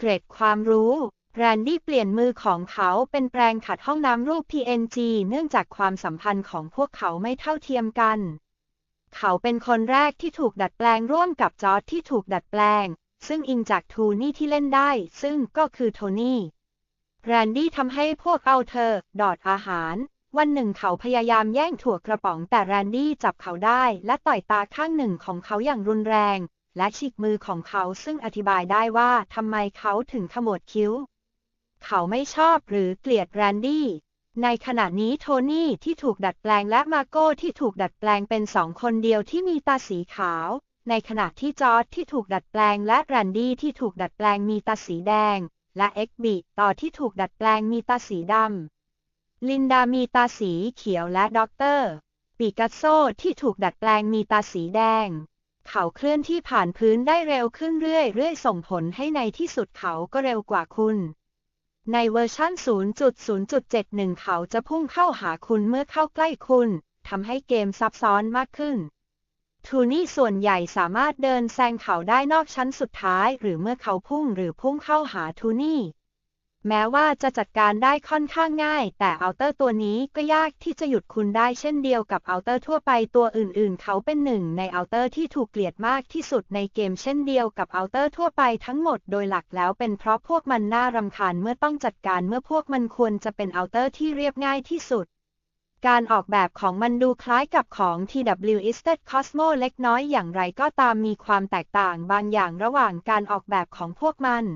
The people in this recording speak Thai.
เกรดความรู้แรนดี้เปลี่ยนมือของเขาเป็นแปรงขัดห้องน้ำรูป PNG เนื่องจากความสัมพันธ์ของพวกเขาไม่เท่าเทียมกัน เขาเป็นคนแรกที่ถูกดัดแปลงร่วมกับจอร์จที่ถูกดัดแปลง ซึ่งอิงจากทูนี่ที่เล่นได้ ซึ่งก็คือโทนี่แรนดี้ทำให้พวกเอาเธอ ดอดอาหาร วันหนึ่งเขาพยายามแย่งถั่วกระป๋องแต่แรนดี้จับเขาได้และต่อยตาข้างหนึ่งของเขาอย่างรุนแรง และฉีกมือของเขาซึ่งอธิบายได้ว่าทำไมเขาถึงขมวดคิ้ว เขาไม่ชอบหรือเกลียดแรนดี้ ในขณะนี้โทนี่ที่ถูกดัดแปลงและมาโก้ที่ถูกดัดแปลงเป็นสองคนเดียวที่มีตาสีขาว ในขณะที่จอร์จที่ถูกดัดแปลงและแรนดี้ที่ถูกดัดแปลงมีตาสีแดง และเอ็กบิต่อที่ถูกดัดแปลงมีตาสีดำลินดามีตาสีเขียวและด็อกเตอร์ปิกัสโซที่ถูกดัดแปลงมีตาสีแดง เขาเคลื่อนที่ผ่านพื้นได้เร็วขึ้นเรื่อยๆ ส่งผลให้ในที่สุดเขาก็เร็วกว่าคุณ ในเวอร์ชัน0.0.71 เขาจะพุ่งเข้าหาคุณเมื่อเข้าใกล้คุณทำให้เกมซับซ้อนมากขึ้น ทูนี่ส่วนใหญ่สามารถเดินแซงเขาได้นอกชั้นสุดท้าย หรือเมื่อเขาพุ่งหรือพุ่งเข้าหาทูนี่ แม้ว่าจะจัดการได้ค่อนข้างง่าย แต่อัลเตอร์ตัวนี้ก็ยากที่จะหยุดคุณได้เช่นเดียวกับอัลเตอร์ทั่วไปตัวอื่นๆ เขาเป็นหนึ่งในอัลเตอร์ที่ถูกเกลียดมากที่สุดในเกมเช่นเดียวกับอัลเตอร์ทั่วไปทั้งหมดโดยหลักแล้วเป็นเพราะพวกมันน่ารำคาญเมื่อต้องจัดการเมื่อพวกมันควรจะเป็นอัลเตอร์ที่เรียบง่ายที่สุดการออกแบบของมันดูคล้ายกับของ TW e s t e d Cosmo เล็กน้อยอย่างไรก็ตามมีความแตกต่างบางอย่างระหว่างการออกแบบของพวกมัน